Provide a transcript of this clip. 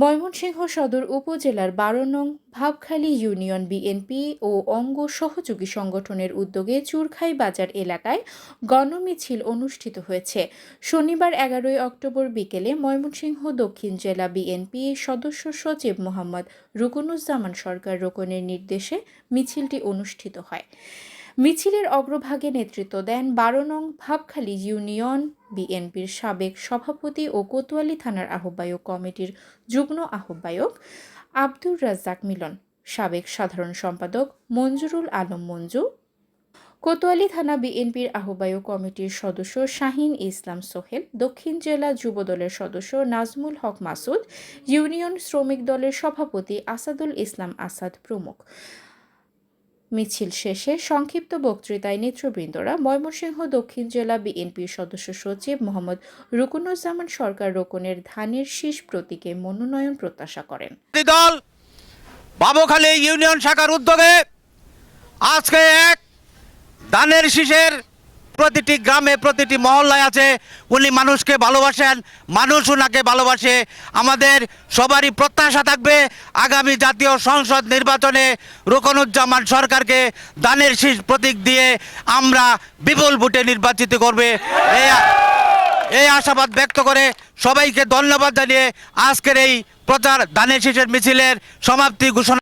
ময়মনসিংহ সদর উপজেলার বারো নং ভাবখালী ইউনিয়ন বিএনপি ও অঙ্গ সহযোগী সংগঠনের উদ্যোগে চুরখাই বাজার এলাকায় গণমিছিল অনুষ্ঠিত হয়েছে। শনিবার এগারোই অক্টোবর বিকেলে ময়মনসিংহ দক্ষিণ জেলা বিএনপি সদস্য সচিব মোহাম্মদ রুকনুজ্জামান সরকার রোকনের নির্দেশে মিছিলটি অনুষ্ঠিত হয়। মিছিলের অগ্রভাগে নেতৃত্ব দেন বারো নং ভাবখালী ইউনিয়ন বিএনপির সাবেক সভাপতি ও কোতোয়ালি থানার আহ্বায়ক কমিটির যুগ্ম আহ্বায়ক আব্দুর রাজ্জাক মিলন, সাবেক সাধারণ সম্পাদক মঞ্জুরুল আলম মঞ্জু, কোতোয়ালি থানা বিএনপির আহ্বায়ক কমিটির সদস্য শাহিন ইসলাম সোহেল, দক্ষিণ জেলা যুবদলের সদস্য নাজমুল হক মাসুদ, ইউনিয়ন শ্রমিক দলের সভাপতি আসাদুল ইসলাম আসাদ প্রমুখ। মিছিল শেষে সংক্ষিপ্ত বক্তৃতায় নেতৃবৃন্দরা ময়মনসিংহ দক্ষিণ জেলা বিএনপির সদস্য সচিব মোহাম্মদ রুকুনুজ্জামান সরকার রোকনের ধানের শীষ প্রতীকে মনোনয়ন প্রত্যাশা করেন। দল বাবুখালী ইউনিয়ন শাখার উদ্যোগে আজকে এক ধানের শীষের প্রতিটি গ্রামে প্রতিটি মহল্লায় আছে। উনি মানুষকে ভালোবাসেন, মানুষ ওনাকে ভালোবাসে। আমাদের সবারই প্রত্যাশা থাকবে, আগামী জাতীয় সংসদ নির্বাচনে রোকনুজ্জামান সরকারকে দানের শীষ প্রতীক দিয়ে আমরা বিপুল ভোটে নির্বাচিত করবে। এই আশাবাদ ব্যক্ত করে সবাইকে ধন্যবাদ জানিয়ে আজকের এই প্রচার দানের শীষের মিছিলের সমাপ্তি ঘোষণা